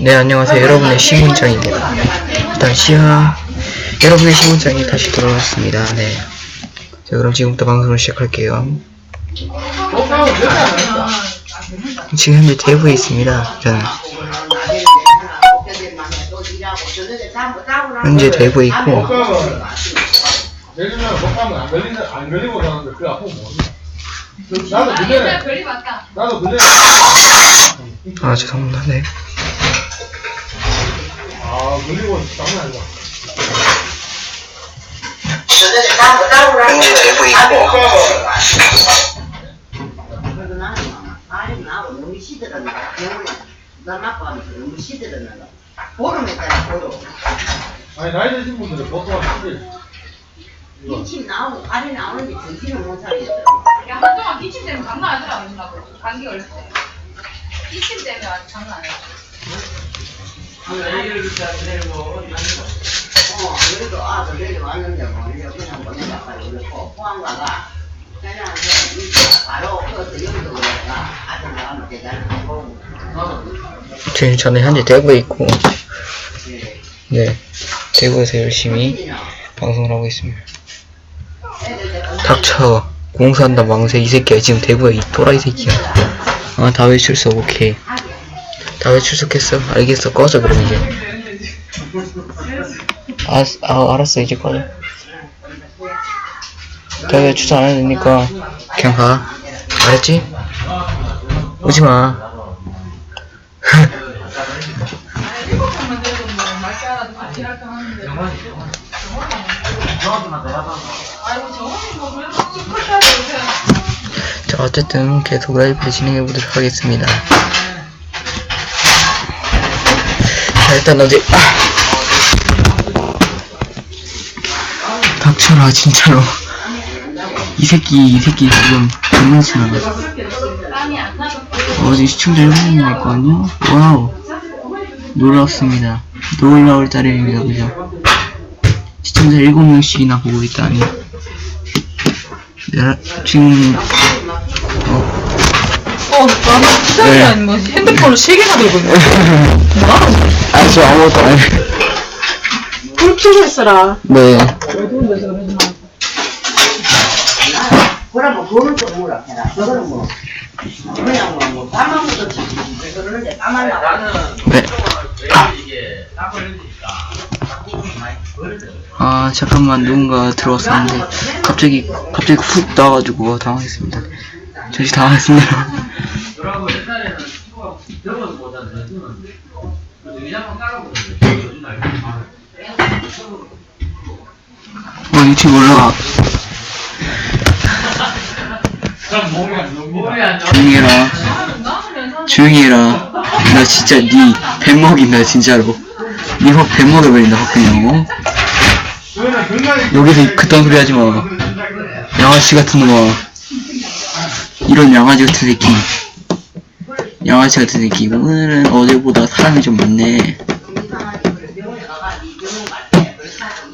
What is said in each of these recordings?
네 안녕하세요. 여러분의 시문장입니다. 일단 시야. 여러분의 시문장이 다시 돌아왔습니다. 네. 자, 그럼 지금부터 방송을 시작할게요. 지금 현재 대구에 있습니다. 저는 현재 대구에 있고. 내리면 못 가면 안 걸리는 안 걸리고 가는데 그 아픔 모르냐. 나도 그전에. 나도 그전에 아 죄송합니다. 네 아 걸리고 장난 아니다. 현재 대구에 있고 아니 나이 드신 분들은 보통 한데 기침 나오고 알이 나오는데 정신을 못 차리겠더라고 야, 한동안 기침 때문에 장난 아니더라, 맨날. 감기 걸릴 때. 기침 때문에 아주 장난 아니야. 나가면 되잖아 지금 저는 현재 대구에 있고 네 대구에서 열심히 방송을 하고 있습니다. 닥쳐. 공사한다 망새 이 새끼야. 지금 대구에 이 또라이 새끼야. 아 다회 출석 오케이 다회 출석했어 알겠어 꺼져 그럼 이제 아, 아 알았어 이제 꺼져 다회 출석 안 해도 되니까 그냥 가 알았지? 컷하고 요새. 자 어쨌든 계속 라이브를 진행해 보도록 하겠습니다. 자 일단 어디 아. 닥쳐라 진짜로 이 새끼 이 새끼 지금 장난치나. 어제 시청자 1명이 날거 아니야? 와우 놀랍습니다 놀라울 따름입니다 그죠 시청자 7명씩이나 보고 있다니 야, 지금 어, 어, 나는 기다리 네. 아니 뭐, 핸드폰을 세 개나 들고 있네. 아, 저 아무것도 안 해. 불 켜고 있어라. 네. 뭐라 해라 그거는 뭐 그냥 뭐, 뭐참 그러는데 나와 네. 아, 잠깐만, 누군가 들어왔었는데, 갑자기, 갑자기 훅 나와가지고 당황했습니다. 잠시 당황했습니다. 어, 유튜브 올라가. 조용히 해라. 조용히 해라. 나 진짜 니, 배 먹인다, 진짜로. 니확 배 먹여버린다, 확 그냥, 어? 여기서 그딴 소리 하지 마. 양아치 같은 놈아. 이런 양아치 같은 새끼. 같은 새끼. 오늘은 어제보다 사람이 좀 많네.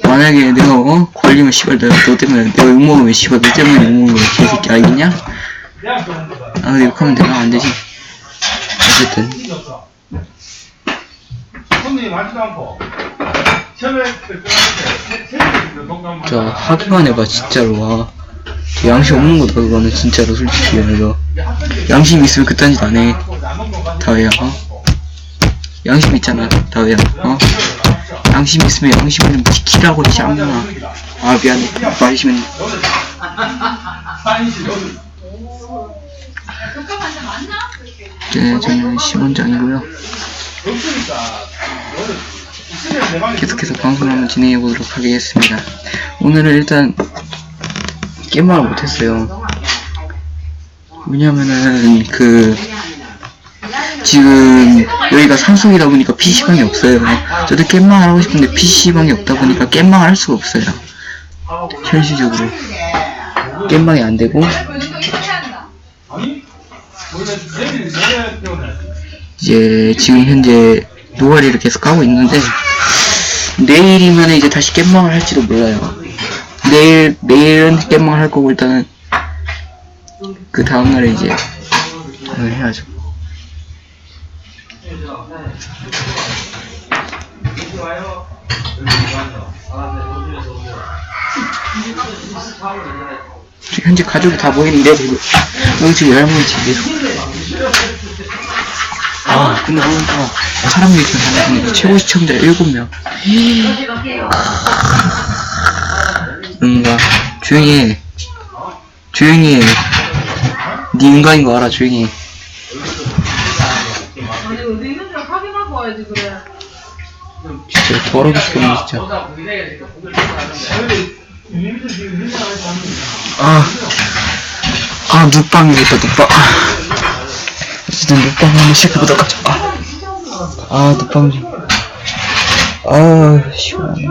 만약에 내가 어? 걸리면 씨발 내가 너 때문에 내가 욕먹으면 씨발 너 때문에 욕먹는 거야 개새끼 알겠냐? 거다. 아 근데 욕하면 내가 안 되지 어쨌든 자 하기만 해봐 진짜로 와저 양심 없는 거다 그거는 진짜로 솔직히 말해서 양심 있으면 그딴 짓 안해 다회야 어? 양심 있잖아 다회야 어? 양심 있으면 양심을 좀 지키라고 이 쌍놈아 아 미안해 말 심했네 사인시 여기 독감 환자 맞나? 네 저는 시원장이고요 계속해서 방송을 한번 진행해 보도록 하겠습니다. 오늘은 일단 게임을 못했어요. 왜냐면은 그 지금 여기가 산속이다 보니까 PC방이 없어요. 저도 게임방을 하고 싶은데 PC방이 없다 보니까 게임방을 할 수가 없어요. 현실적으로 게임방이 안 되고 이제 지금 현재 노가리를 계속 하고 있는데 내일이면 이제 다시 깻방을 할지도 몰라요. 내일 내일은 깻방을 할 거고 일단은 그 다음 날에 이제 오늘 해야죠. 여기 와요. 여기 와요. 알았네. 도시에서 오고. 24월 전에 지금 현재 가족이 다 모이는데 지금 여기 지금 10명이 집에서 아 근데 보니까 사람들이 지금 많아지네 최고 시청자 7명 응가 조용히 해 조용히 해네 인간인 거 알아 조용히 해 아니 어디 있는지 확인하고 와야지 그래. 진짜 더러게 시켰네 진짜 아, 아, 눕방이겠다, 눕방. 어쨌든 눕방 한번 시켜보도록 하자. 아, 아 눕방 좀. 아, 시원하네.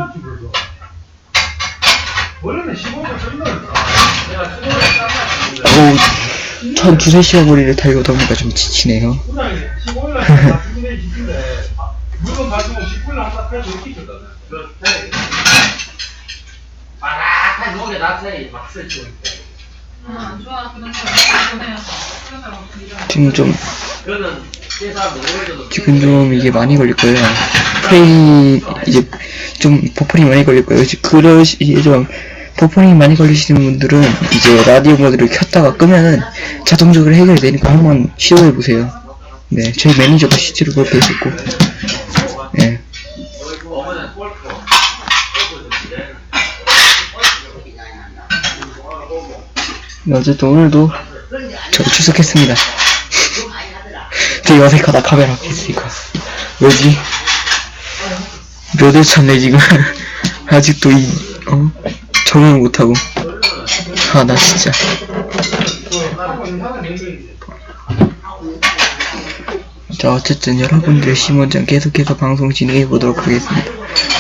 원래는 15분 끝나는 어우, 한 두세 시간 거리를 달려다 보니까 좀 지치네요. 부장이 15일 날 주민의 집인데 물건 가지고 19일 날 한다 해서 이렇게 있거든. 바락한 녹에 낮에 막 쓰고 있대. 지금 좀, 지금 좀 이게 많이 걸릴 거예요. 프레이, 이제 좀 버퍼링이 많이 걸릴 거예요. 그러시, 좀, 버퍼링이 많이 걸리시는 분들은 이제 라디오 모드를 켰다가 끄면은 자동적으로 해결이 되니까 한번 시도해 보세요. 네, 저희 매니저가 실제로 그렇게 했었고. 네. 어머니는 골프. 골프 좀 이래. 네, 어쨌든 오늘도 저도 출석했습니다. 되게 어색하다 카메라 앞에 있으니까 왜지? 몇일 차네 지금 아직도 이 어? 적응을 못하고 아 나 진짜 자 어쨌든 여러분들 심원장 계속해서 방송 진행해 보도록 하겠습니다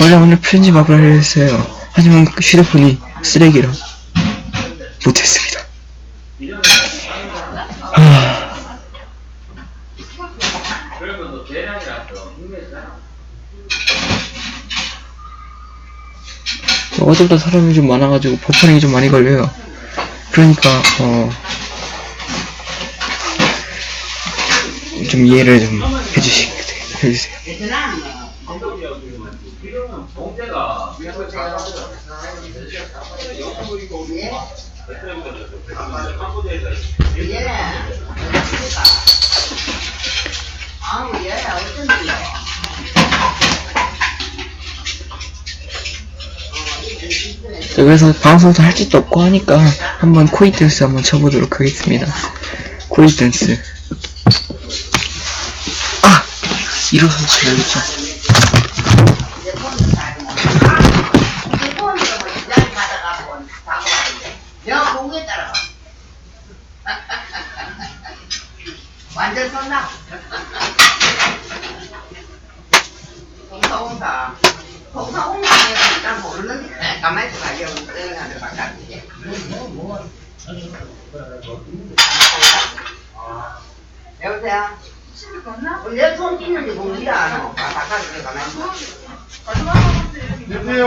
원래 오늘 편집하기로 하려 했어요 하지만 휴대폰이 쓰레기라 못했습니다 힘내잖아. 어제보다 사람이 좀 많아가지고 버퍼링이 좀 많이 걸려요. 그러니까 어. 좀 이해를 좀 해주시, 해주세요. 그래서 방송도 할 짓도 없고 하니까 한번 코이 댄스 한번 쳐보도록 하겠습니다. 코이 댄스. 아! 일어서서 쳐야겠죠. 이제 폰도 사고 이제 폰으로 뭐 시장 받아가고 사고 하는데 내가 공부에 따라 완전 손나 공사공사 공사공사에 일단 모르는데 가만히 있어 봐요 은행한테 바깥에 여보세요? 내손 바깥에 가만히 있어 여보세요?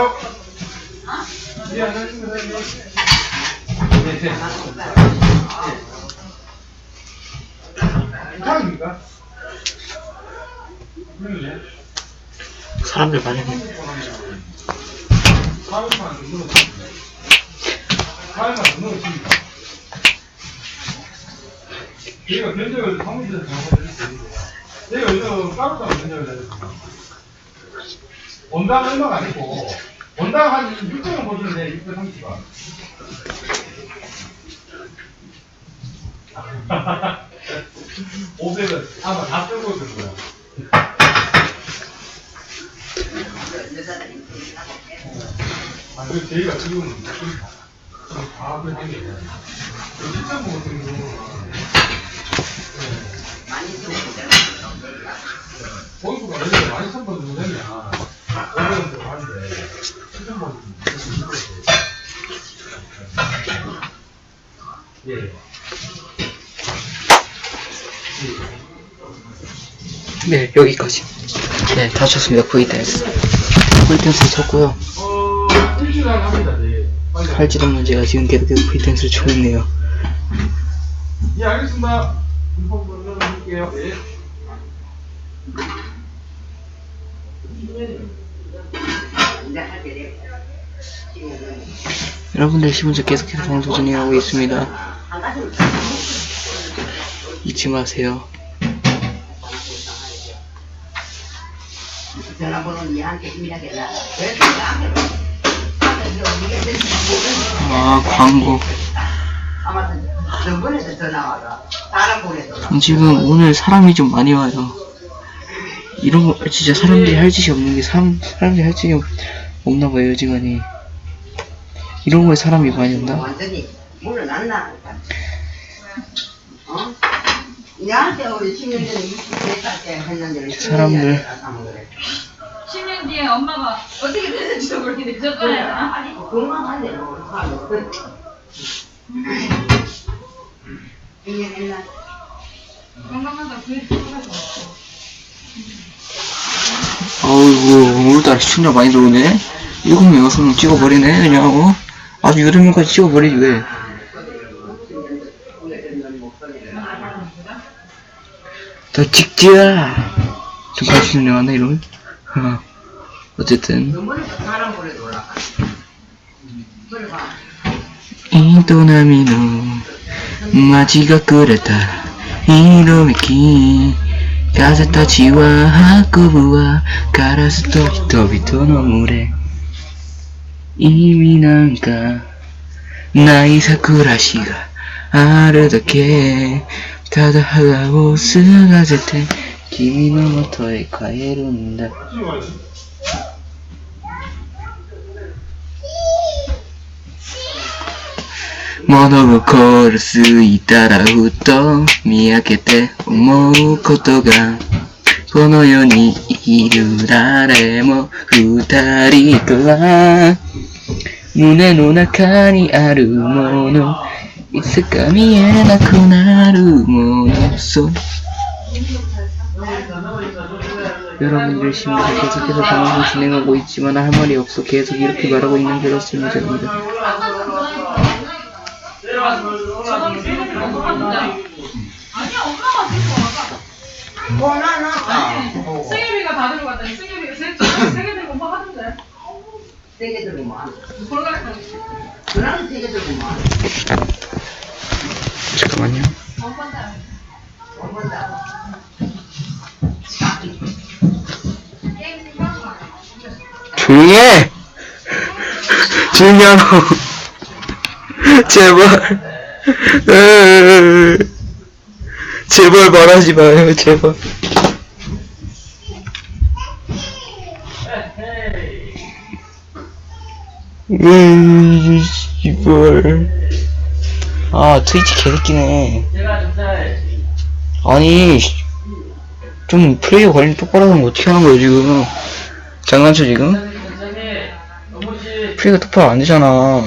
예, 안녕하십니까, 사장님. 이상입니까? 그러네. 사람들. 사회만 안 넣어집니다. 사회만 안 넣어집니다. 저희가 견적을 사무실에서 했습니다. 저희가 요즘 까루따로 견적을 내렸습니다. 원당 얼마가 아니고, 원당 한 600원 보시는데, 630원. 오백은 아마 다 쓰고 있을 거야. 아, 그 저희가 지금 좀다 그렇게 한게 있어요. 그 시점 같은 경우는 본수가 원래 많이 선거 정도 되면 500원 정도 하는데 시점 보면 예. 네, 여기까지. 네, 다 쳤습니다. 코이 댄스. 코이 댄스 쳤고요. 어, 일주일 안에 합니다, 할지도 문제가 지금 계속해서 코이 댄스를 치고 있네요. 예, 알겠습니다. 인포 드릴게요. 예. 여러분들 10분째 계속해서 방송 진행하고 있습니다. 잊지 마세요. 전화번호 아, 광고. 지금 오늘 사람이 좀 많이 와요. 이런 거 진짜 사람들이 할 짓이 없는 게 사람, 사람들이 할 짓이 없- 없나 봐요, 요즘안이. 이런 거에 사람이 많이 온다? 완전히 물러났나? 어? 나한테 우리 10년 전에 24살 때 했는데 사람들. 10년 뒤에 엄마가 어떻게 되는지도 모르겠는데 그 전까지는 아니 건강한데 뭐 하고 1년 했나? 건강하다 좋아가지고 어이구, 오늘따라 시청자 많이 들어오네? 일곱 명, 여섯 명 찍어버리네, 그냥, 어? 아주 여덟 명까지 찍어버리지, 왜? 더 찍자! 좀 같이 진행하나, 이러 면? 어. 어쨌든. 저번에도 사람 보내 올라가. 그래 봐. 営みの街がくれた色めき風たちは運ぶはカラスと人々の群れ意味なんかない桜しがあるだけただ腹をすがせて 君のもとへ帰るんだ。物心ついたらふと見上げて思うことがこの世にいる誰も二人から胸の中にあるもの。いつか見えなくなるもの。そう。 여러분들 지금 계속해서 방송을 진행하고 있지만 할 말이 없어 계속 이렇게 말하고 있는 게 그렇습니다. 내려가서 아니야 엄마가 들고 와가 뭐, 나, 나. 승엽이가 다 들고 왔다니 승엽이가 세개 세개 들고 뭐 하던데 들고만. 잠깐만요. 원본다. 조용히 해! 조용히 하라고. 제발. 제발 말하지 마요, 제발. 씨발. 아, 트위치 개새끼네. 아니, 씨. 좀 플레이어 관리 똑바로 하면 어떻게 하는 거야, 지금. 장난쳐, 지금? 되잖아.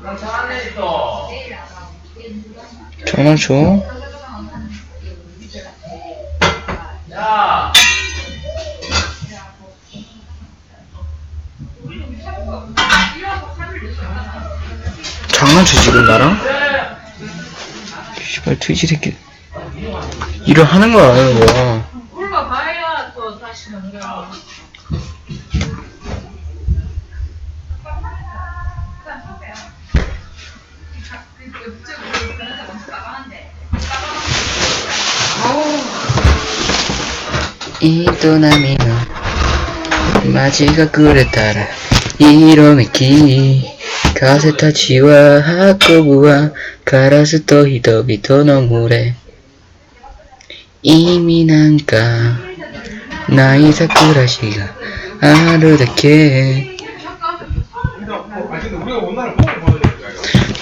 난차 안에 있어. 장난쳐? 야. 장난쳐, 지금 나랑? 씨발, 트위치 새끼. 일을 하는 거야, 안 하는 거야. 올라가야 또 다시 넘겨. 이도나미노 마지가 그랬다라 이로미키 가세타치와 하코부와 가라스토 히도비토 노무레 意味なんかないさ暮らしがあるだけ。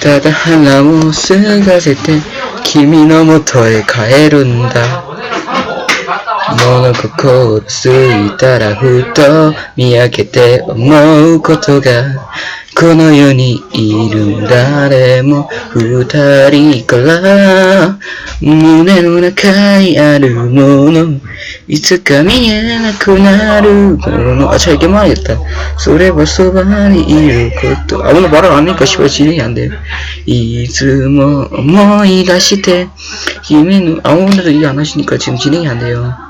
ただ花をすがせて君のもとへ帰るんだ。物心ついたらふと見上げて思うことがこの世にいる誰も。二人から胸の。中にあるもの。いつか見えなくなるもの。あ、ちゃいけまいった。それはそばにいること。あ、このバラは何かしばしねやんで。いつも思い出して君の青などいい話にかちむちねやんだよ。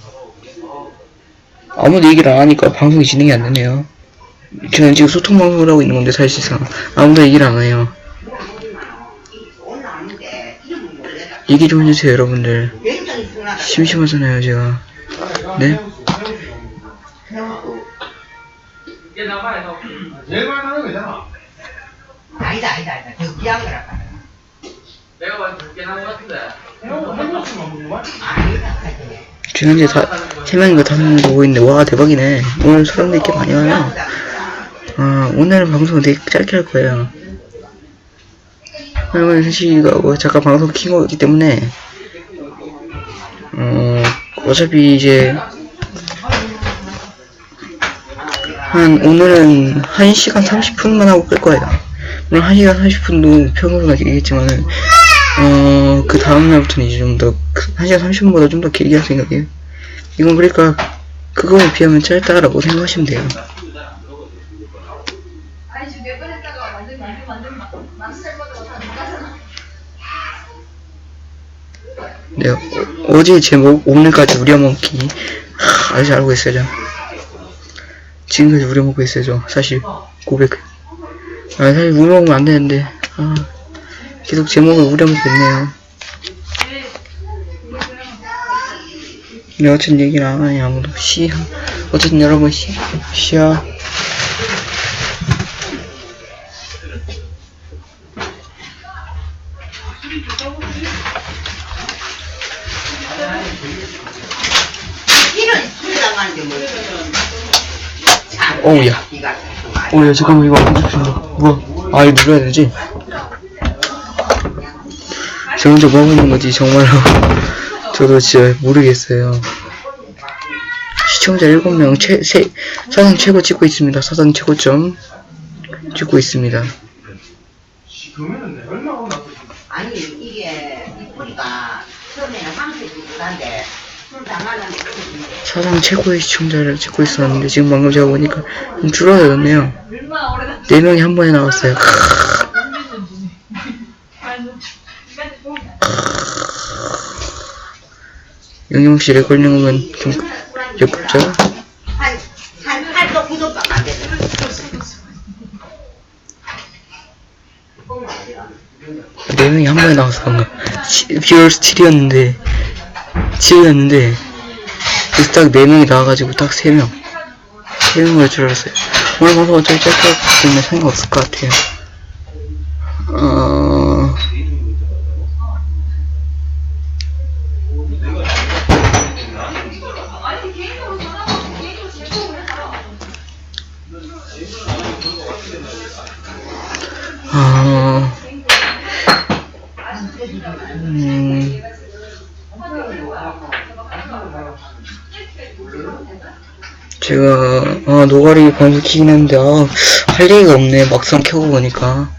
아무도 얘기를 안 하니까 방송이 진행이 안 되네요. 저는 지금 소통 방송을 하고 있는 건데, 사실상. 아무도 얘기를 안 해요. 얘기 좀 해주세요, 여러분들. 심심하잖아요, 제가. 네? 아니다 아니다 아니다. 더 귀한 거라. 내가 봤을 때 그렇게 나온 것 같은데. 형, 한 명씩만 먹는 아니다 하 지. 지금 현재 다, 세 명인가 다섯 명 보고 있는데, 와, 대박이네. 오늘 사람들 이렇게 많이 와요. 아, 오늘은 방송 되게 짧게 할 거예요. 오늘 현식이가 뭐 잠깐 방송 킨 거기 때문에, 어, 어차피 이제, 한, 오늘은 1시간 30분만 하고 끌 거예요. 물론 1시간 30분도 평소보다 길겠지만은, 어, 그 다음날부터는 이제 좀 더, 1시간 30분보다 좀 더 길게 할 생각이에요. 이건 그러니까, 그거에 비하면 짧다라고 생각하시면 돼요. 네, 어, 어제 제목 오늘까지 우려먹기 하, 아직 알고 있어요 저. 지금까지 우려먹고 있어요 저 사실 고백 아 사실 우려먹으면 안 되는데 아 계속 제목을 우려먹고 있네요. 어쨌든 얘기를 안 하니 아무도. 시 어쨌든 여러분 시 시야. 이가 어야 잠깐만 이거 안 잡힌다. 뭐야 아 이거 눌러야 되지 저 혼자 뭐 하고 있는 거지 정말로. 저도 진짜 모르겠어요. 시청자 7명 최, 세, 사상 최고 찍고 있습니다. 사상 최고점 찍고 있습니다? 아니 이게 이 뿌리가 처음에는 황색이한데 당하려면 사상 최고의 시청자를 찍고 있었는데 지금 방금 제가 보니까 좀 줄어들었네요. 얼마나 오래됐 4명이 한 번에 나왔어요 영영씨 레걸링은 좀 예쁘죠? 한한 8도 9도밖에 안 되잖아. 네 명이 한 번에 나와서 방금 비얼스 7이었는데 7이었는데 그래서 딱네 명이 나와가지고 딱 세 명. 세 명을 줄 알았어요. 오늘 방송 어차피 짧게 때문에 상관없을 것 같아요. 어... 아... 음... 제가 아 노가리 방송 키긴 했는데 아, 할 얘기가 없네. 막상 켜고 보니까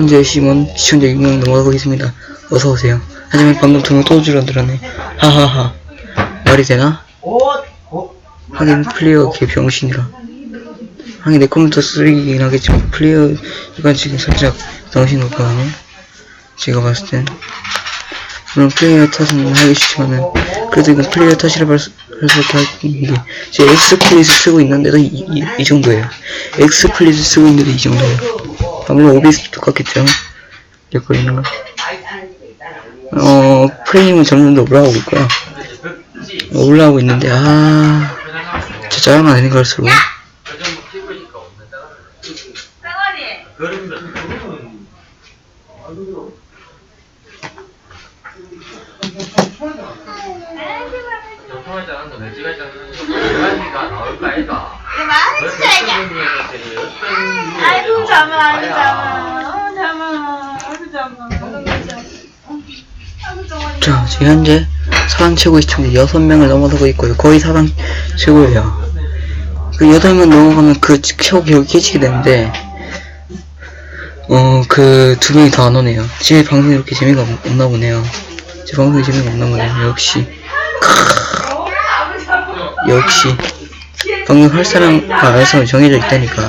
현재 시몬 시청자 6명 넘어가고 있습니다. 어서오세요. 하지만 방금 두명 또 줄어 들었네. 하하하. 말이 되나? 하긴 플레이어 개 병신이라. 하긴 내 컴퓨터 쓰레기긴 하겠지만 플레이어 약간 지금 살짝 정신 없거든요 제가 봤을 땐 물론 플레이어 탓은 하기 싫지만은 그래도 이건 플레이어 탓이라 할수 있게 제 엑스플릿을 쓰고 있는데도 이, 이, 이 정도예요 엑스플릿을 쓰고 있는데도 이 정도예요 아, 물론 OBS도 똑같겠죠 렉거리는 거 어, 프레임은 점점 더 올라가고 있고요. 어, 올라가고 있는데, 아, 진짜 짜증나, 되는 걸수록. 나올까 이거 아이고 잠아 아이고 잠아 어 잠아 아이고 잠아 자, 지금 현재 사상 최고 시청자 6명을 넘어서고 있고요. 거의 사상 최고예요. 그 8명 넘어가면 그 최고 기록이 깨지게 되는데, 어, 그 두 명이 더 안 오네요. 제 방송이 이렇게 재미가 없- 없나 보네요. 제 방송이 재미가 없나 보네요. 역시. 잠아 역시. 방송 할 사람, 사람 정해져 있다니까.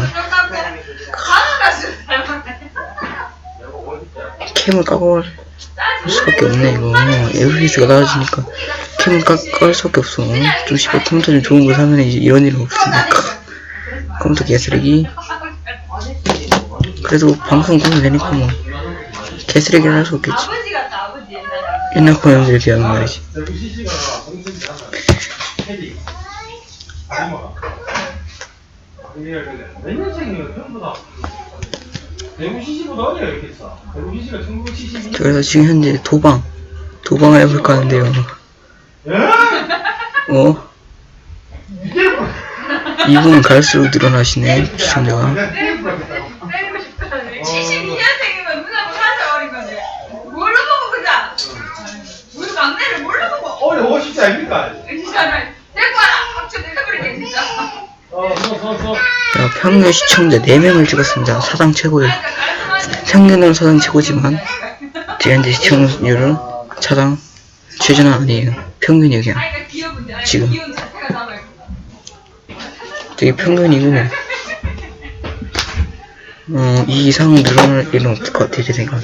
캠을 할 수밖에 없네 이거. 에어피스가 나아지니까 캠을 까, 깔 수밖에 없어. 좀 씨발 컴퓨터 좀 좋은 거 사면 이런 일은 없으니까 컴퓨터 개쓰레기. 그래도 방송 꾸면 되니까 뭐. 개쓰레기를 할 수 없겠지. 옛날 코너들 비하면 말이지 몇 년생이면 전부 다 대구 CC보다 어려요 이렇게 싸 대구 CC가 1972 그래서 지금 현재 도방 도방을 해볼까 하는데요 예? 어? 뭐 이분은 갈수록 늘어나시네 시청자가 때리고 싶다네 72년생이면 누나보다 한살 어린 건데 뭘로 보고 그자 우리 막내를 뭘로 보고 어려 오십지 아닙니까? 진짜 데리고 와라 확 내려버리게 진짜 어서서서 자 평균 시청자 4명을 찍었습니다. 사상 최고예요 평균으로 사상 최고지만 제 현재 시청률은 사상 최저는 아니에요. 평균이에요 그냥 지금. 되게 평균이고. 어, 이 이상은 늘어날 일은 없을 것 같아요 제 생각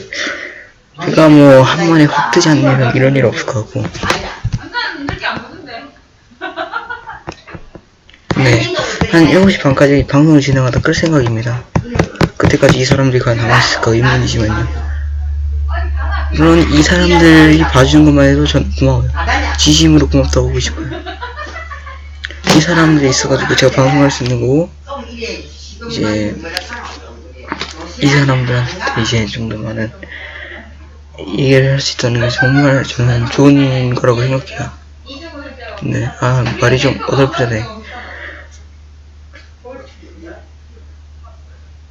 제가 뭐 한 번에 확 뜨지 않으면 이런 일 없을 것 같고 남자는 이렇게 안 보던데 네, 한 7시 반까지 방송을 진행하다 끌 생각입니다 그때까지 이 사람들이 과연 남아있을까 의문이지만요 물론 이 사람들이 봐주는 것만 해도 전 고마워요 진심으로 고맙다고 하고 싶어요 이 사람들이 있어가지고 제가 방송할 수 있는 거고 이제 이 사람들한테 이제 정도만은 얘기를 할 수 있다는 게 정말 저는 좋은 거라고 생각해요. 네, 아 말이 좀 어설프잖아요.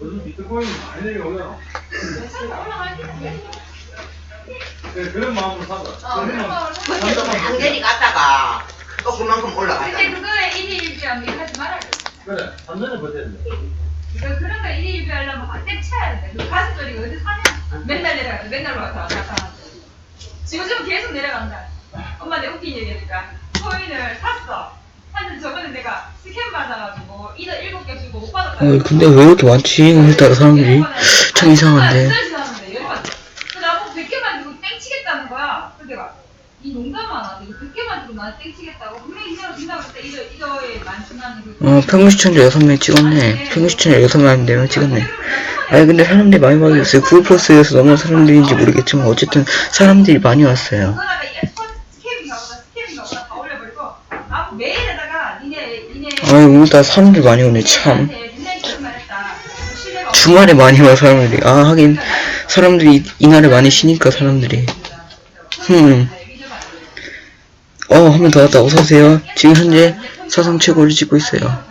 요즘 비트코인 많이 내려오잖아 네, 그런 마음으로 사자 그런 마음 산다만 한 개리 갔다가 또 그만큼 근데 올라가잖아. 그거에 일일비하면 하지 말아야 돼 그래 3년을 버텼는데 그 그런 거 일일비 하려면 꽉 채야 돼. 그 가슴 소리가 어디 사냐? 맨날 내려가, 맨날 와서 왔다 갔다 하는데. 지금 좀 계속 내려간다. 엄마 내 웃긴 얘기니까 코인을 샀어. 내가 스캔 받아가지고 이거 일곱 개 주고 못 받았다. 어, 근데 왜 이렇게 많지? 오늘따라 사람들이 참 이상한데. 진짜 이상한데 열받아. 근데 나보고 100개만 주고 땡치겠다는 거야. 그래서 내가 이 농담 안 하지. 100개만 주고 나한테 땡치겠다고. 분명히 이거 준다고 그때 이거 이거에 만천만 그. 어, 평균 시청자 6명 찍었네. 평균 시청자 6명 아닌데 4명 찍었네. 아니, 근데 사람들이 많이 많이 왔어요. 구글버스에서 너무 사람들인지 모르겠지만, 어쨌든 사람들이 많이 왔어요. 아니, 오늘따라 사람들 많이 오네, 참. 주말에 많이 와, 사람들이. 아, 하긴, 사람들이 이날에 많이 쉬니까, 사람들이. 흠. 어, 한명더 왔다. 어서오세요. 지금 현재 사상 최고를 찍고 있어요.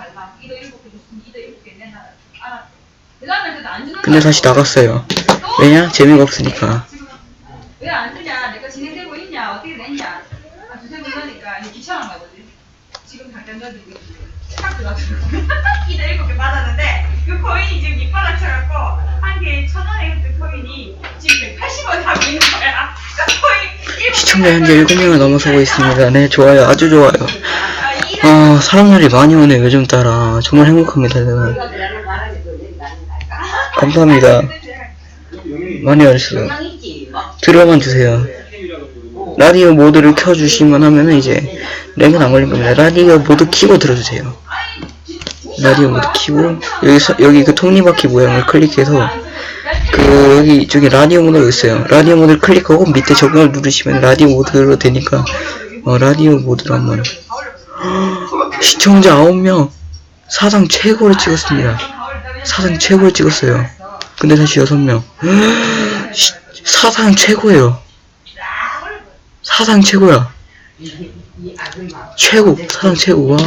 근데 다시 나갔어요. 왜냐? 재미가 없으니까. 아, 번 지금 당장 넣어주고 탁 들어가지고 이다 일곱 개 받았는데 그 코인이 지금 밑바닥 쳐갖고 한 개에 천 원에 그 코인이 지금 180원 하고 있는 거야 그 시청자 개 현재 7명을 넘어서고 있습니다. 네, 좋아요. 아주 좋아요. 아, 사람들이 많이 오네, 요즘 따라. 정말 행복합니다, 저는. 감사합니다. 많이. 막 들어만 주세요. 라디오 모드를 켜주시면 하면은 이제 렉은 안 걸린 겁니다. 라디오 모드 키고 들어주세요. 라디오 모드 키고 여기 서, 여기 그 톱니바퀴 모양을 클릭해서 그 여기 이쪽에 라디오 모드가 있어요. 라디오 모드를 클릭하고 밑에 적응을 누르시면 라디오 모드로 되니까 어, 라디오 모드로 한번 시청자 9명 사상 최고를 찍었습니다. 사상 최고를 찍었어요. 근데 다시 6명 시- 사상 최고예요. 사상 최고야. 최고, 사상 최고. 와.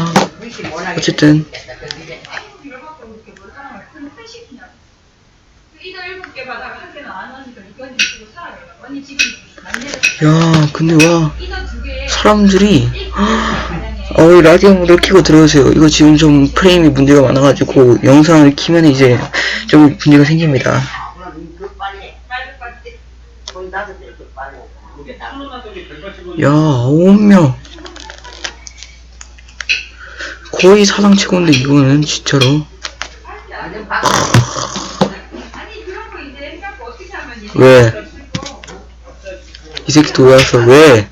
어쨌든 야, 근데 와 사람들이 가량에 어, 이 라디오 모드를 켜고 들어오세요. 이거 지금 좀 프레임이 문제가 많아가지고 영상을 키면 이제 좀 문제가 생깁니다. 야, 아홉 명. 거의 사상 최고인데 이거는 진짜로 왜? 이 새끼 도와서 왜?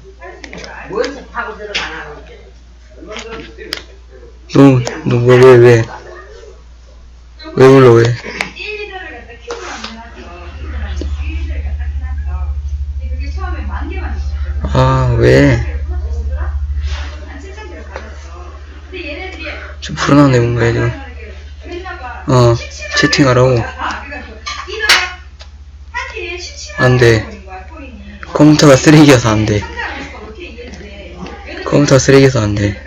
너, 너, 왜, 왜, 왜? 왜 불러, 왜? 1, 2절을 갖다 키우고 하면 하죠. 1, 2절을 갖다 해놨어. 근데 그게 처음에 만 개만 있었거든. 아, 왜? 불안하네, 뭔가, 지금. 어, 채팅하라고. 안 돼. 컴퓨터가 쓰레기여서 안 돼. 컴퓨터가 쓰레기여서 안 돼.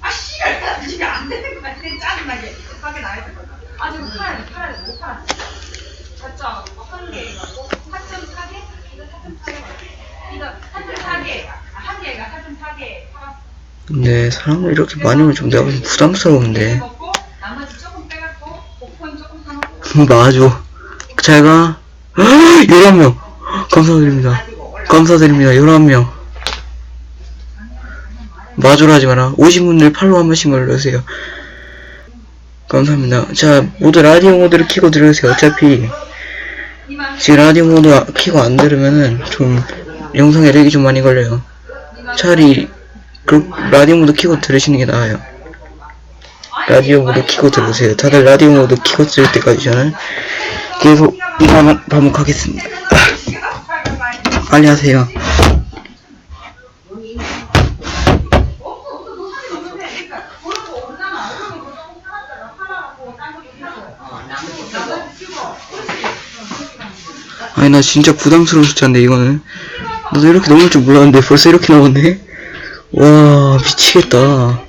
아, 씨발, 나 집에 안 되는 거 같아. 짜증나게. 밖에 나야 될 거다. 아, 지금 팔아야 돼, 팔아야 돼. 못 팔았어. 진짜, 한 개가, 4.4개? 이거 4.4개. 이거 4.4개. 아, 한 개가 4.4개 팔았어. 근데 사람을 이렇게 많이 오면 좀 내가 좀 부담스러운데. 맞아. 잘 가. 11명. 감사드립니다. 감사드립니다. 11명. 마주로 하지 마라. 오신 분들 팔로우 한 번씩 눌러주세요. 감사합니다. 자, 모두 라디오 모드를 키고 들으세요. 어차피, 지금 라디오 모드 키고 안 들으면은 좀, 영상에 렉이 좀 많이 걸려요. 차라리, 그, 라디오 모드 키고 들으시는 게 나아요. 라디오 모드 키고 들으세요. 다들 라디오 모드 키고 들을 때까지 저는 계속 이거만 반복하겠습니다. 빨리 하세요. 아니 나 진짜 부담스러운 숫자인데 이거는 나도 이렇게 넘을 줄 몰랐는데 벌써 이렇게 나오네 와 미치겠다.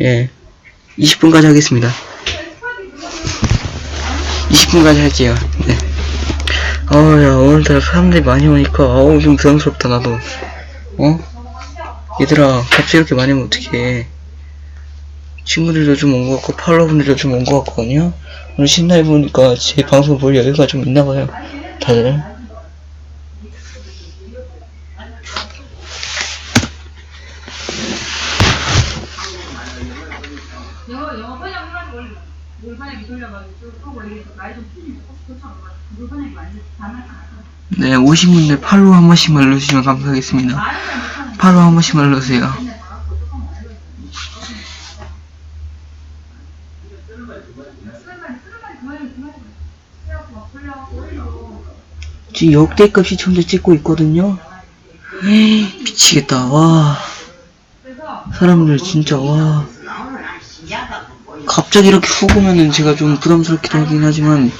예. 20분까지 하겠습니다. 20분까지 할게요. 네. 아야 오늘따라 사람들이 많이 오니까 아우 좀 부담스럽다 나도. 어? 얘들아 갑자기 이렇게 많이 오면 어떡해? 친구들도 좀 온 것 같고 팔로우분들도 좀 온 것 같거든요? 오늘 신나게 보니까 제 방송 볼 여유가 좀 있나봐요 다들 영어 영어 번역 해가지고 원래 물 번역기 돌려가지고 또 원래 말좀 풀리면 도착하고 물 번역이 완전 단어가 안 나. 네 오신 분들 팔로우 한 번씩만 눌러주시면 감사하겠습니다. 팔로우 한 번씩만 눌러주세요. 지금 역대급 시청자 찍고 있거든요. 에이, 미치겠다. 와. 사람들 진짜 와 나오는 한 시야가 보이. 갑자기 이렇게 훅 오면은 제가 좀 부담스럽기도 하긴 하지만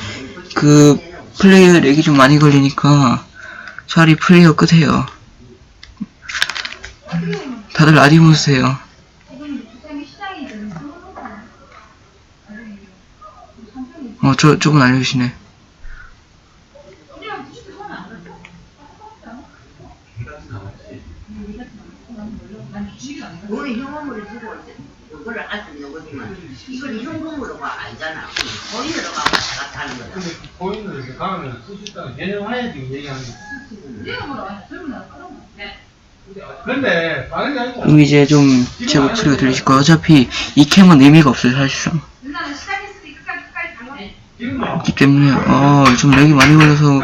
그 플레이어 렉이 좀 많이 걸리니까 차라리 플레이어 끄세요 다들 그거잖아. 어 저, 저분 알려주시네 그냥 부추도 하면 안 됐어? 우리 현금으로 주고 그걸 알 수 있는 이걸 현금으로 가 알잖아. 거인으로 가 왔다 갔다 하는 거다. 근데 고인을 이렇게 가면 쓸수 있다는 개념 하에 지금 얘기하는 거 내가 뭐라 날 그런 거. 네. 근데 그럼 이제 좀 제 목소리가 들리실 거예요. 어차피 이 캠은 의미가 없어요, 사실상. 그렇기 때문에, 어, 좀 렉이 많이 걸려서